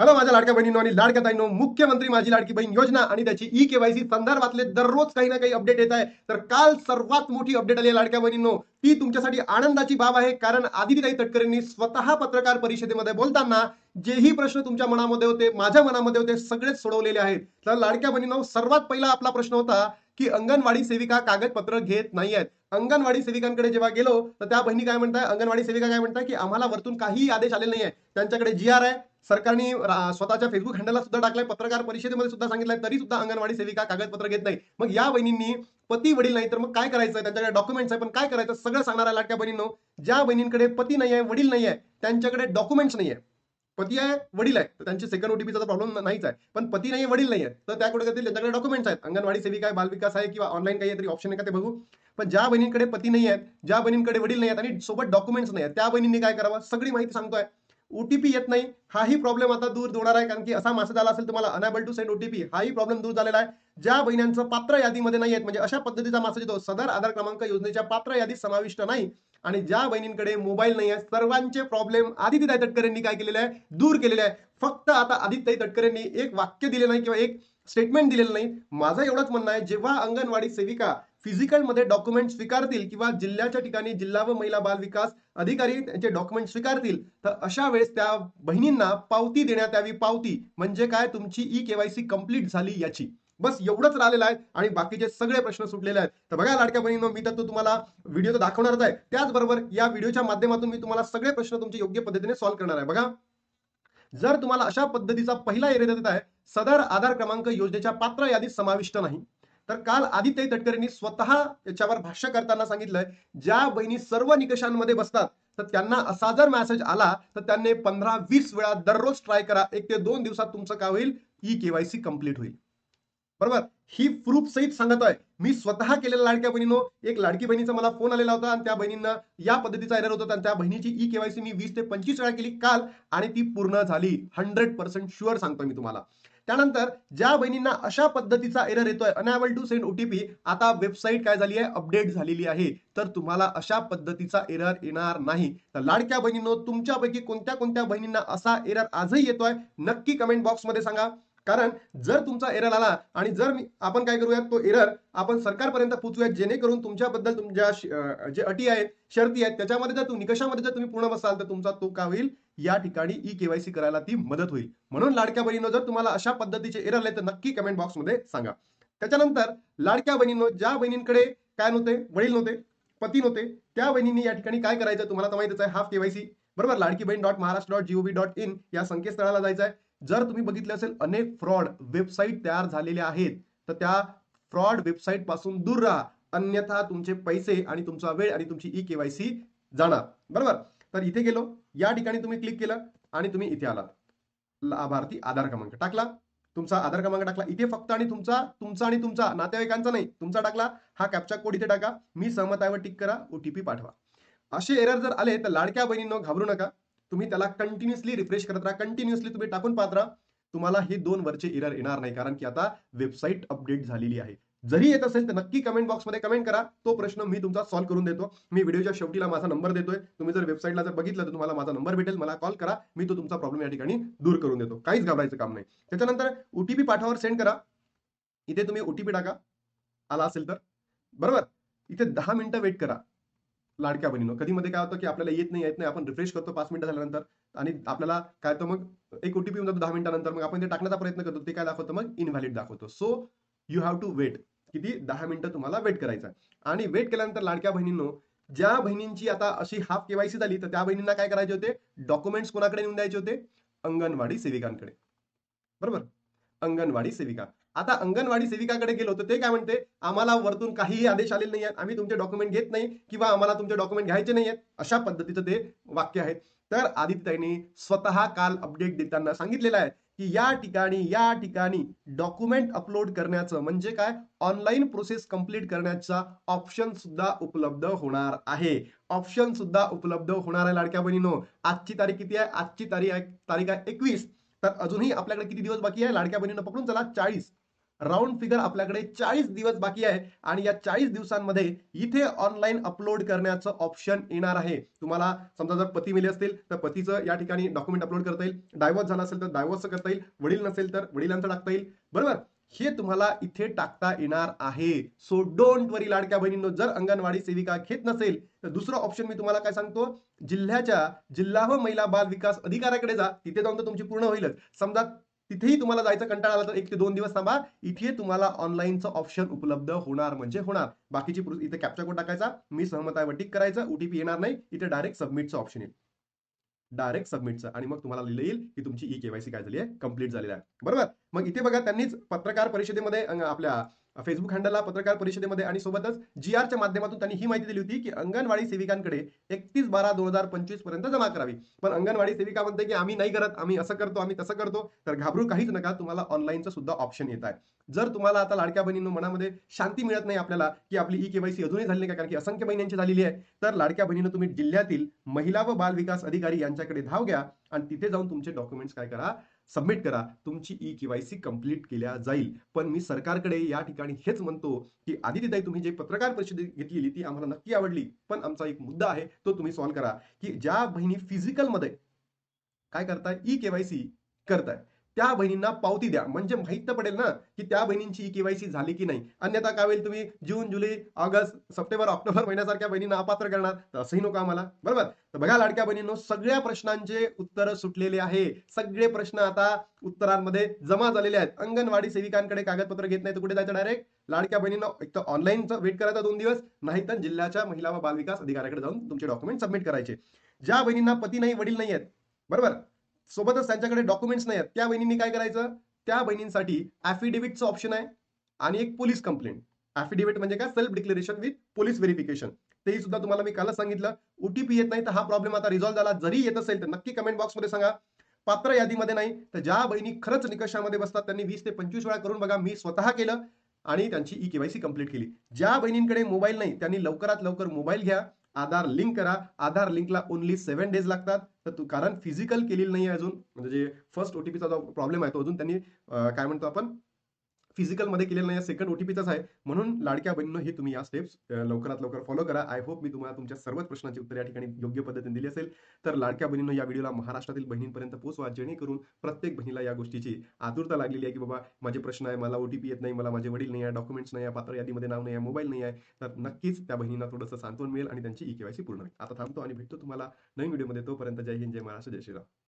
Hello माझ्या लाडक्या बहिणींनो आणि लाडक्या ताईनो मुख्यमंत्री माझी लाडकी बहीण योजना आणि त्याची ई केवायसी संदर्भातले दररोज काही ना काही अपडेट येत आहे. तर काल सर्वात मोठी अपडेट आली आहे लाडक्या बहिणींनो. ती तुमच्यासाठी आनंदाची बाब आहे कारण आदितीताई तटकरेंनी स्वतः पत्रकार परिषदेमध्ये बोलताना जेही प्रश्न तुमच्या मनामध्ये होते माझ्या मनामध्ये होते सगळेच सोडवलेले आहेत. तर लाडक्या बहिणींनो सर्वात पहिला आपला प्रश्न होता की अंगणवाडी सेविका कागदपत्र घेत नाही आहेत. अंगणवाडी सेविकांकडे जेव्हा गेलो तर त्या बहिणी काय म्हणताय अंगणवाडी सेविका काय म्हणताय की आम्हाला वरतून काहीही आदेश आलेले नाही आहे त्यांच्याकडे जी आर आहे सरकारने स्वतःच्या फेसबुक हँडलला सुद्धा टाकलाय. पत्रकार परिषदेमध्ये सुद्धा सांगितलंय तरी सुद्धा अंगणवाडी सेविका कागदपत्र घेत नाही मग या बहिणींनी पती वडील नाही तर मग काय करायचं त्यांच्याकडे डॉक्युमेंट्स आहे पण काय करायचं? सगळं सांगणार आहे लाटक्या बहिणींनो ज्या बहिणींकडे पती नाही आहे वडील नाही आहे त्यांच्याकडे डॉक्युमेंट्स नाही आहे. पती आहे वडील आहे. तर त्यांचे सेकंड ओटीपीचा प्रॉब्लेम नाहीच आहे. पण पती नाही वडील नाही आहे तर त्याकडे करतील त्यांच्याकडे डॉक्युमेंट्स आहेत. अंगणवाडी सेविका आहे बालविकास आहे किंवा ऑनलाईन काही तरी ऑप्शन आहे का ते बघू. पण ज्या बहिणींकडे पती नाही आहेत ज्या बहिणींकडे वडील नाही आहेत आणि सोबत डॉक्युमेंट्स नाही आहेत त्या बहिणींनी काय करावं? सगळी माहिती सांगतोय. ओटीपी येत नाही. हाही प्रॉब्लेम आता दूर होणार आहे. कारण की असा मेसेज आला असेल तुम्हाला अनेबल टू सेंड ओटीपी हाही प्रॉब्लेम दूर झालेला आहे. ज्या बहिण्यांचं पात्र यादीमध्ये नाही आहेत म्हणजे अशा पद्धतीचा मेसेज येतो. सदर आधार क्रमांक योजनेच्या पात्र यादीत समाविष्ट नाही. आणि ज्या बहिणींकडे मोबाईल नाही आहे सर्वांचे प्रॉब्लेम आदित्यताई तटकरेंनी काय केलेले आहे? दूर केलेले आहे. फक्त आता आदित्यताई तटकरेंनी एक वाक्य दिले नाही किंवा एक स्टेटमेंट दिलेलं नाही. माझं एवढंच म्हणणं आहे जेव्हा अंगणवाडी सेविका फिजिकलमध्ये डॉक्युमेंट स्वीकारतील किंवा जिल्ह्याच्या ठिकाणी जिल्हा व महिला बाल विकास अधिकारी त्यांचे डॉक्युमेंट स्वीकारतील तर अशा वेळेस त्या बहिणींना पावती देण्यात यावी. पावती म्हणजे काय? तुमची ई केवायसी कंप्लीट झाली याची. बस एवढंच राहिलेलं आहे आणि बाकीचे सगळे प्रश्न सुटलेले आहेत. तर बघा लाडक्या बहिणींनो मी तर तो तुम्हाला व्हिडिओ तर दाखवणारच आहे. त्याचबरोबर या व्हिडिओच्या माध्यमातून मी तुम्हाला सगळे प्रश्न तुमचे योग्य पद्धतीने सॉल्व्ह करणार आहे. बघा. जर तुम्हाला अशा पद्धतीचा पहिला एरिया देत आहे सदर आधार क्रमांक योजनेच्या पात्र यादीत समाविष्ट नाही. तर काल आदित्य तटकरेंनी स्वतः याच्यावर भाष्य करताना सांगितलंय ज्या बहिणी सर्व निकषांमध्ये बसतात तर त्यांना असा जर मेसेज आला तर त्यांनी पंधरा वीस वेळा दररोज ट्राय करा एक ते दोन दिवसात तुमचं काय होईल? ई केवायसी कंप्लीट होईल. बरोबर? ही प्रूफ सहित सांगत आहे. मी स्वतः केलेल्या लाडक्या बहिणीनो एक लाडकी बहिणीचा मला फोन आलेला होता आणि त्या बहिणींना या पद्धतीचा एरर होता आणि त्या बहिणीची ई केवायसी मी वीस ते पंचवीस वेळा केली काल आणि ती पूर्ण झाली. हंड्रेड पर्सेंट शुअर सांगतोय मी तुम्हाला. त्यानंतर ज्या बहिणींना अशा पद्धतीचा एरर येतोय अनॅबल टू सेंड ओटीपी आता वेबसाईट काय झाली आहे? अपडेट झालेली आहे. तर तुम्हाला अशा पद्धतीचा एरर येणार नाही. तर लाडक्या बहिणींनो तुमच्यापैकी कोणत्या कोणत्या बहिणींना असा एरर आजही येतोय? नक्की कमेंट बॉक्समध्ये सांगा. कारण जर तुमचा एरर आला आणि जर मी आपण काय करूयात तो एरर आपण सरकारपर्यंत पोहोचूयात जेणेकरून तुमच्याबद्दल तुमच्या जे अटी आहेत शर्ती आहेत त्याच्यामध्ये जर तुम्ही निकषामध्ये जर तुम्ही पूर्ण बसाल तर तुमचा तो काय होईल? या ठिकाणी ई केवायसी करायला ती मदत होईल. म्हणून लाडक्या बहिणीनं जर तुम्हाला अशा पद्धतीचे एरर आले तर नक्की कमेंट बॉक्समध्ये सांगा. त्याच्यानंतर लाडक्या बहिणींनो ज्या बहिणींकडे काय नव्हते? वडील नव्हते पती नव्हते त्या बहिणींनी या ठिकाणी काय करायचं? तुम्हाला तर माहितच आहे हाफ केवायसी बरोबर? Ladki Bahin dot Maharashtra dot GOV dot in या संकेतस्थळाला जायचं आहे जर तुम्ही बघितले असेल अनेक फ्रॉड वेबसाईट तयार झालेल्या आहेत तर त्या फ्रॉड वेबसाईटपासून दूर राहा. अन्यथा तुमचे पैसे आणि तुमचा वेळ आणि तुमची ई केवायसी जाणार. बरोबर? तर इथे गेलो. या ठिकाणी तुम्ही क्लिक केलं आणि तुम्ही इथे आलात. लाभार्थी आधार क्रमांक टाकला. तुमचा आधार क्रमांक टाकला. इथे फक्त आणि तुमचा तुमचा आणि तुमचा नातेवाईकांचा नाही तुमचा टाकला. हा कॅप्चा कोड इथे टाका. मी सहमत आहे टिक करा. ओटीपी पाठवा. असे एरर जर आले तर लाडक्या बहिणींनो घाबरू नका. तुम्ही त्याला कंटिन्युअसली रिफ्रेश करत राहा. कंटिन्युअसली तुम्ही टाकून पाहत राहा. तुम्हाला हे दोन वरचे एरर येणार नाही. कारण की आता वेबसाईट अपडेट झालेली आहे. जरी येत असेल तर नक्की कमेंट बॉक्समध्ये कमेंट करा. तो प्रश्न मी तुमचा सॉल्व्ह करून देतो. मी व्हिडिओच्या शेवटीला माझा नंबर देतोय. तुम्ही जर वेबसाईटला जर बघितलं तर तुम्हाला माझा नंबर भेटेल. मला कॉल करा. मी तो तुमचा प्रॉब्लेम या ठिकाणी दूर करून देतो. काहीच घाबरायचं काम नाही. त्याच्यानंतर ओटीपी पाठावर सेंड करा. इथे तुम्ही ओटीपी टाका. आला असेल तर. बरोबर? इथे दहा मिनिटं वेट करा. लाडक्या बहिणीनं. कधी मध्ये काय होतं की आपल्याला येत नाही येत नाही आपण रिफ्रेश करतो पाच मिनिटं झाल्यानंतर आणि आपल्याला काय तर मग एक ओटीपी जातो दहा मिनिटानंतर मग आपण ते टाकण्याचा प्रयत्न करतो ते काय दाखवतं मग इनव्हॅलिड दाखवतो. So you have to wait किती? दहा मिनिटं तुम्हाला वेट करायचं आणि वेट केल्यानंतर लाडक्या बहिणींनो ज्या बहिणींची आता अशी हाफ केवायसी झाली तर त्या बहिणींना काय करायचे होते? डॉक्युमेंट्स कोणाकडे नेऊन द्यायचे होते? अंगणवाडी सेविकांकडे. बरोबर? अंगणवाडी सेविका. आता अंगणवाडी सेविकाकडे गेलो तर ते काय म्हणते? आम्हाला वरतून काहीही आदेश आलेले नाही आहेत आम्ही तुमचे डॉक्युमेंट घेत नाही किंवा आम्हाला तुमचे डॉक्युमेंट घ्यायचे नाही आहेत अशा पद्धतीचं ते वाक्य आहे. तर आदित्यताईंनी स्वतः काल अपडेट देताना सांगितलेलं आहे की या ठिकाणी या ठिकाणी डॉक्युमेंट अपलोड करण्याचं म्हणजे काय? ऑनलाईन प्रोसेस कंप्लीट करण्याचा ऑप्शन सुद्धा उपलब्ध होणार आहे. ऑप्शन सुद्धा उपलब्ध होणार आहे लाडक्या बहिणीनो. आजची तारीख किती आहे? आजची तारीख आहे तारीख आहे एकवीस. तर अजूनही आपल्याकडे किती दिवस बाकी आहे? लाडक्या बहिणीनं पकडून चला चाळीस. राऊंड फिगर आपल्याकडे चाळीस दिवस बाकी आहे आणि या चाळीस दिवसांमध्ये इथे ऑनलाईन अपलोड करण्याचं ऑप्शन येणार आहे. तुम्हाला समजा जर पती मिले असतील तर पतीचं या ठिकाणी डॉक्युमेंट अपलोड करता येईल. डायव्हर्स झाला असेल तर डायव्हर्सचं करता येईल. वडील नसेल तर वडिलांचं टाकता येईल. बरोबर? हे तुम्हाला इथे टाकता येणार आहे. सो डोंट वरी लाडक्या बहिणींनो जर अंगणवाडी सेविका घेत नसेल तर दुसरं ऑप्शन मी तुम्हाला काय सांगतो? जिल्ह्याच्या जिल्हा व महिला बाल विकास अधिकाऱ्याकडे जा. तिथे जाऊन तर तुमची पूर्ण होईलच. समजा तिथेही तुम्हाला जायचं कंटाळा आला तर एक ते दोन दिवस थांबा. इथे तुम्हाला ऑनलाईनचं ऑप्शन उपलब्ध होणार म्हणजे होणार. बाकीची इथे कॅप्चा कोड टाकायचा. मी सहमत आहे टिक करायचं. ओटीपी येणार नाही. इथे डायरेक्ट सबमिटचं ऑप्शन येईल. डायरेक्ट सबमिटचं आणि मग तुम्हाला लिहिलं येईल की तुमची ई केवायसी काय झाली आहे कंप्लीट झालेली आहे. बरोबर? मग इथे बघा त्यांनीच पत्रकार परिषदेमध्ये आपल्या फेसबुक हँडलला पत्रकार परिषदेमध्ये आणि सोबतच जी आरच्या माध्यमातून त्यांनी ही माहिती दिली होती की अंगणवाडी सेविकांकडे एकतीस बारा दोन हजार पंचवीसपर्यंत जमा करावी. पण अंगणवाडी सेविका म्हणते की आम्ही नाही करत आम्ही असं करतो आम्ही तसं करतो तर घाबरू काहीच नका तुम्हाला ऑनलाईनचं सुद्धा ऑप्शन येत आहे. जर तुम्हाला आता लाडक्या बहिणींनो मनामध्ये शांती मिळत नाही आपल्याला की आपली ई केवायसी अजूनही झाली नाही कारण की असंख्य महिन्यांची झालेली आहे तर लाडक्या बहिणीनं तुम्ही जिल्ह्यातील महिला व बाल विकास अधिकारी यांच्याकडे धाव घ्या आणि तिथे जाऊन तुमचे डॉक्युमेंट्स काय करा सबमिट करा. तुमची ई केवायसी कंप्लीट केल्या जाईल. पण मी सरकारकडे या ठिकाणी हेच म्हणतो की आदित्यताई तुम्ही जे पत्रकार परिषद घेतलेली ती आम्हाला नक्की आवडली. पण आमचा एक मुद्दा आहे तो तुम्ही सॉल्व्ह करा. की ज्या बहिणी फिजिकलमध्ये काय करताय? ई केवायसी करताय. त्या बहिणींना पावती द्या. म्हणजे माहीत तर पडेल ना की त्या बहिणींची ई केवायसी झाली की नाही. अन्यथा काय होईल तुम्ही जून जुलै ऑगस्ट सप्टेंबर ऑक्टोबर महिन्यासारख्या बहिणींना अपात्र करणार. तर असंही नको आम्हाला. बरोबर? तर बघा लाडक्या बहिणींनो सगळ्या प्रश्नांचे उत्तर सुटलेले आहे. सगळे प्रश्न आता उत्तरांमध्ये जमा झालेले आहेत. अंगणवाडी सेविकांकडे कागदपत्र घेत नाही तर कुठे जायचं डायरेक्ट लाडक्या बहिणींना एक तर ऑनलाईनचं वेट करायचा दोन दिवस. नाही तर जिल्ह्याच्या महिला व बालविकास अधिकाऱ्याकडे जाऊन तुमचे डॉक्युमेंट सबमिट करायचे. ज्या बहिणींना पती नाही वडील नाही आहेत. बरोबर? सोबतच त्यांच्याकडे डॉक्युमेंट्स नाही आहेत त्या बहिणींनी काय करायचं? त्या बहिणींसाठी ॲफिडेव्हिटचं ऑप्शन आहे आणि एक पोलीस कंप्लेंट ॲफिडेव्हिट म्हणजे काय? Self declaration with police verification तेही सुद्धा तुम्हाला मी कालच सांगितलं. ओटीपी येत नाही तर हा प्रॉब्लेम आता रिझॉल्व्ह झाला. जरी येत असेल तर नक्की कमेंट बॉक्समध्ये सांगा. पात्र यादीमध्ये नाही तर ज्या बहिणी खरंच निकषामध्ये बसतात त्यांनी वीस ते पंचवीस वेळा करून बघा मी स्वतः केलं आणि त्यांची ई केवायसी कंप्लीट केली. ज्या बहिणींकडे मोबाईल नाही त्यांनी लवकरात लवकर मोबाईल घ्या. आधार लिंक करा. आधार लिंकला ओनली सेव्हन डेज लागतात. तर तू कारण फिजिकल केलेली नाही अजून. म्हणजे जे फर्स्ट ओटीपीचा जो प्रॉब्लेम आहे तो अजून त्यांनी काय म्हणतो आपण? फिजिकलमध्ये केलेलं नाही सेकंड ओटीपीचाच आहे. म्हणून लाडक्या बहिणीनं हे तुम्ही या स्टेप्स लवकरात लवकर फॉलो करा. आय होप मी तुम्हाला तुमच्या सर्वच प्रश्नांची उत्तर या ठिकाणी योग्य पद्धतीने दिली असेल. तर लाडक्या बहिणीनं या व्हिडिओला महाराष्ट्रातील बहिणींपर्यंत पोहोचवा. जेणेकरून प्रत्येक बहिणीला या गोष्टीची आतुरता लागलेली आहे की बाबा माझे प्रश्न आहे मला ओटीपी येत नाही मला माझे वडील नाही आहे डॉक्युमेंट्स नाही आहे पात्र यादीमध्ये नाव नाही आहे मोबाईल नाही आहे. तर नक्कीच त्या बहिणींना थोडंसं सांत्वन मिळेल आणि त्यांची ई केवायसी पूर्ण होईल. आता थांबतो आणि भेटतो तुम्हाला नवीन व्हिडिओमध्ये तोपर्यंत जय हिंद जय महाराष्ट्र जय श्रीराम.